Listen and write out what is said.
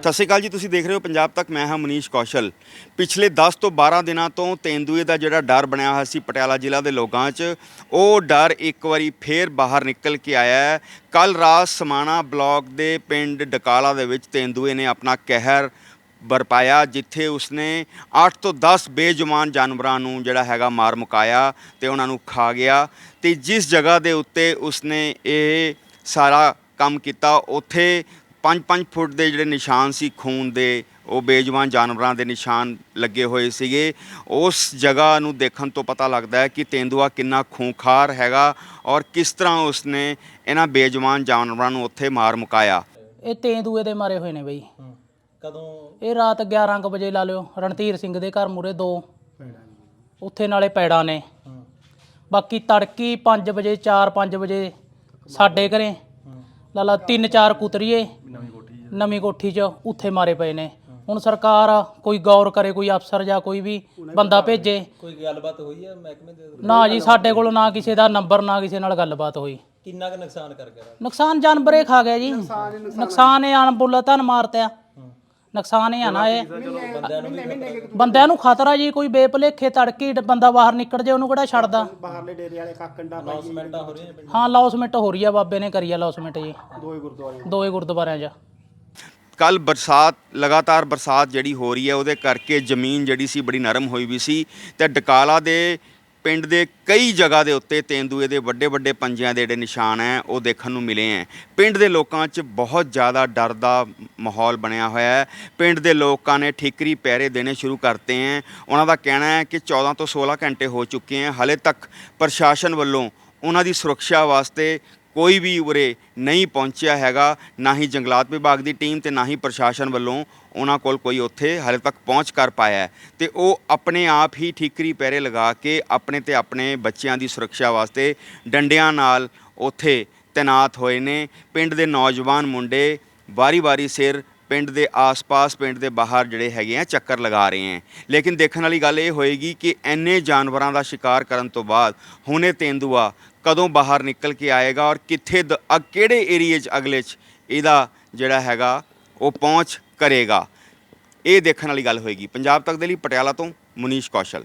ਸਤਿ ਸ਼੍ਰੀ ਅਕਾਲ ਜੀ, ਤੁਸੀਂ ਦੇਖ ਰਹੇ ਹੋ ਪੰਜਾਬ ਤੱਕ। ਮੈਂ ਹਾਂ ਮਨੀਸ਼ ਕੌਸ਼ਲ। ਪਿਛਲੇ 10 ਤੋਂ 12 ਦਿਨਾਂ ਤੋਂ ਤੇਂਦੂਏ ਦਾ ਜਿਹੜਾ ਡਰ ਬਣਿਆ ਹੋਇਆ ਸੀ ਪਟਿਆਲਾ ਜ਼ਿਲ੍ਹਾ ਦੇ ਲੋਕਾਂ 'ਚ, ਉਹ ਡਰ ਇੱਕ ਵਾਰੀ ਫੇਰ ਬਾਹਰ ਨਿਕਲ ਕੇ ਆਇਆ ਹੈ। ਕੱਲ ਰਾਤ ਸਮਾਣਾ ਬਲਾਕ ਦੇ ਪਿੰਡ ਡਕਾਲਾ ਦੇ ਵਿੱਚ ਤੇਂਦੂਏ ਨੇ ਆਪਣਾ ਕਹਿਰ ਬਰਪਾਇਆ ਜਿੱਥੇ ਉਸਨੇ 8 ਤੋਂ 10 ਬੇਜੁਮਾਨ ਜਾਨਵਰਾਂ ਨੂੰ ਜਿਹੜਾ ਹੈਗਾ ਮਾਰ ਮੁਕਾਇਆ ਤੇ ਉਹਨਾਂ ਨੂੰ ਖਾ ਗਿਆ ਤੇ ਜਿਸ ਜਗ੍ਹਾ ਦੇ ਉੱਤੇ ਉਸਨੇ ਇਹ ਸਾਰਾ ਕੰਮ ਕੀਤਾ, ਉੱਥੇ 5-5 ਫੁੱਟ ਦੇ ਜਿਹੜੇ ਨਿਸ਼ਾਨ ਸੀ ਖੂਨ ਦੇ ਉਹ ਬੇਜਵਾਨ ਜਾਨਵਰਾਂ ਦੇ ਨਿਸ਼ਾਨ ਲੱਗੇ ਹੋਏ ਸੀਗੇ। ਉਸ ਜਗ੍ਹਾ ਨੂੰ ਦੇਖਣ ਤੋਂ ਪਤਾ ਲੱਗਦਾ ਹੈ ਕਿ ਤੇਂਦੂਆ ਕਿੰਨਾ ਖੂੰਖਾਰ ਹੈਗਾ ਔਰ ਕਿਸ ਤਰ੍ਹਾਂ ਉਸਨੇ ਇਹਨਾਂ ਬੇਜਵਾਨ ਜਾਨਵਰਾਂ ਨੂੰ ਉੱਥੇ ਮਾਰ ਮੁਕਾਇਆ। ਇਹ ਤੇਂਦੂਏ ਦੇ ਮਾਰੇ ਹੋਏ ਨੇ ਬਈ। ਕਦੋਂ? ਇਹ ਰਾਤ 11 ਕੁ ਵਜੇ ਲਾ ਲਿਓ। ਰਣਧੀਰ ਸਿੰਘ ਦੇ ਘਰ ਮੂਰੇ ਦੋ। ਉੱਥੇ ਨਾਲੇ ਪੈੜਾਂ ਨੇ। ਬਾਕੀ ਤੜਕੀ 5 ਵਜੇ 4-5 ਵਜੇ ਸਾਡੇ ਘਰੇ ਲਾ ਲਾ ਤਿੰਨ ਚਾਰ ਕੁਤਰੀਏ ਨਵੀਂ ਕੋਠੀ 'ਚ ਉੱਥੇ ਮਾਰੇ ਪਏ ਨੇ। ਹੁਣ ਸਰਕਾਰ ਕੋਈ ਗੌਰ ਕਰੇ ਕੋਈ ਅਫਸਰ ਜਾਂ ਕੋਈ ਵੀ ਬੰਦਾ ਭੇਜੇ। ਕੋਈ ਗੱਲਬਾਤ ਹੋਈ ਹੈ ਮਹਿਕਮੇ ਦੇ ਨਾ ਜੀ ਸਾਡੇ ਕੋਲ ਨਾ ਕਿਸੇ ਦਾ ਨੰਬਰ ਨਾ ਕਿਸੇ ਨਾਲ ਗੱਲਬਾਤ ਹੋਈ। ਕਿੰਨਾ ਕੁ ਨੁਕਸਾਨ ਕਰ ਗਿਆ? ਨੁਕਸਾਨ ਜਾਨਵਰੇ ਖਾ ਗਿਆ ਜੀ। ਨੁਕਸਾਨ ਇਹ ਅਣਬੁੱਲਾ ਧਨ ਮਾਰਤਿਆ। ਨੁਕਸਾਨ ਇਹ ਆ ਨਾ ਇਹ। ਬੰਦਿਆਂ ਨੂੰ ਖਤਰਾ ਜੀ ਕੋਈ ਬੇਭਲੇਖੇ ਤੜਕੀ ਬੰਦਾ ਬਾਹਰ ਨਿਕਲ ਜੇ ਉਹਨੂੰ ਕਿਹੜਾ ਛੱਡਦਾ? ਬਾਹਰਲੇ ਡੇਰੇ ਵਾਲੇ ਕਾਕੰਡਾ ਅਨਾਉਂਸਮੈਂਟਾਂ ਹੋ ਹਾਂ ਲੌਸਮੈਂਟ ਹੋ ਰਹੀ ਆ ਬਾਬੇ ਨੇ ਕਰੀ ਆ ਲੌਸਮੈਂਟ ਜੀ। ਦੋਏ ਗੁਰਦੁਆਰੇ। ਦੋਏ ਗੁਰਦੁਆਰਿਆਂ 'ਚ। ਕੱਲ ਬਰਸਾਤ ਲਗਾਤਾਰ ਬਰਸਾਤ ਜਿਹੜੀ ਹੋ ਰਹੀ ਹੈ ਉਹਦੇ ਕਰਕੇ ਜ਼ਮੀਨ ਜਿਹੜੀ ਸੀ ਬੜੀ ਨਰਮ ਹੋਈ ਵੀ ਸੀ ਤੇ ਡਕਾਲਾ ਦੇ ਪਿੰਡ ਦੇ ਕਈ ਜਗ੍ਹਾ ਦੇ ਉੱਤੇ ਤੇਂਦੂਏ ਦੇ ਵੱਡੇ ਵੱਡੇ ਪੰਜਿਆਂ ਦੇ ਜਿਹੜੇ ਨਿਸ਼ਾਨ ਹੈ, ਉਹ ਦੇਖਣ ਨੂੰ ਮਿਲੇ ਹੈ। ਪਿੰਡ ਦੇ ਲੋਕਾਂ 'ਚ ਬਹੁਤ ਜ਼ਿਆਦਾ ਡਰ ਦਾ ਮਾਹੌਲ ਬਣਿਆ ਹੋਇਆ ਹੈ। ਪਿੰਡ ਦੇ ਲੋਕਾਂ ਨੇ ਠੀਕਰੀ ਪੈਰੇ ਦੇਣੇ ਸ਼ੁਰੂ ਕਰਤੇ ਹੈ। ਉਹਨਾਂ ਦਾ ਕਹਿਣਾ ਹੈ ਕਿ 14 ਤੋਂ 16 ਘੰਟੇ ਹੋ ਚੁੱਕੇ ਹੈ। ਹਾਲੇ ਤੱਕ ਪ੍ਰਸ਼ਾਸਨ ਵੱਲੋਂ ਉਹਨਾਂ ਦੀ ਸੁਰੱਖਿਆ ਵਾਸਤੇ ਕੋਈ ਵੀ ਉਰੇ ਨਹੀਂ ਪਹੁੰਚਿਆ ਹੈਗਾ, ਨਾ ਹੀ ਜੰਗਲਾਤ ਵਿਭਾਗ ਦੀ ਟੀਮ ਤੇ ਨਾ ਹੀ ਪ੍ਰਸ਼ਾਸਨ ਵੱਲੋਂ ਉਹਨਾਂ ਕੋਲ ਕੋਈ ਉੱਥੇ ਹਾਲੇ ਤੱਕ ਪਹੁੰਚ ਕਰ ਪਾਇਆ ਹੈ। ਤੇ ਉਹ ਆਪਣੇ ਆਪ ਹੀ ਠੀਕਰੀ ਪੈਰੇ ਲਗਾ ਕੇ ਆਪਣੇ ਤੇ ਆਪਣੇ ਬੱਚਿਆਂ ਦੀ ਸੁਰੱਖਿਆ ਵਾਸਤੇ ਡੰਡਿਆਂ ਨਾਲ ਉੱਥੇ ਤੈਨਾਤ ਹੋਏ ਨੇ। ਪਿੰਡ ਦੇ ਨੌਜਵਾਨ ਮੁੰਡੇ ਵਾਰੀ-ਵਾਰੀ ਸਿਰ ਪਿੰਡ ਦੇ ਆਸ-ਪਾਸ, ਪਿੰਡ ਦੇ ਬਾਹਰ ਜਿਹੜੇ ਹੈਗੇ ਆ, ਚੱਕਰ ਲਗਾ ਰਹੇ ਆ ਲੇਕਿਨ ਦੇਖਣ ਵਾਲੀ ਗੱਲ ਇਹ ਹੋਏਗੀ ਕਿ ਐਨੇ ਜਾਨਵਰਾਂ ਦਾ ਸ਼ਿਕਾਰ ਕਰਨ ਤੋਂ ਬਾਅਦ ਹੁਣੇ ਤੇਂਦੂਆ ਕਦੋਂ ਬਾਹਰ ਨਿਕਲ ਕੇ ਆਏਗਾ ਔਰ ਕਿੱਥੇ ਦ- ਕਿਹੜੇ ਏਰੀਏ 'ਚ ਅਗਲੇ 'ਚ ਇਹਦਾ ਜਿਹੜਾ ਹੈਗਾ ਉਹ ਪਹੁੰਚ ਕਰੇਗਾ। ਇਹ ਦੇਖਣ ਵਾਲੀ ਗੱਲ ਹੋਏਗੀ। ਪੰਜਾਬ ਤੱਕ ਦੇ ਲਈ ਪਟਿਆਲਾ ਤੋਂ ਮੁਨੀਸ਼ ਕੌਸ਼ਲ।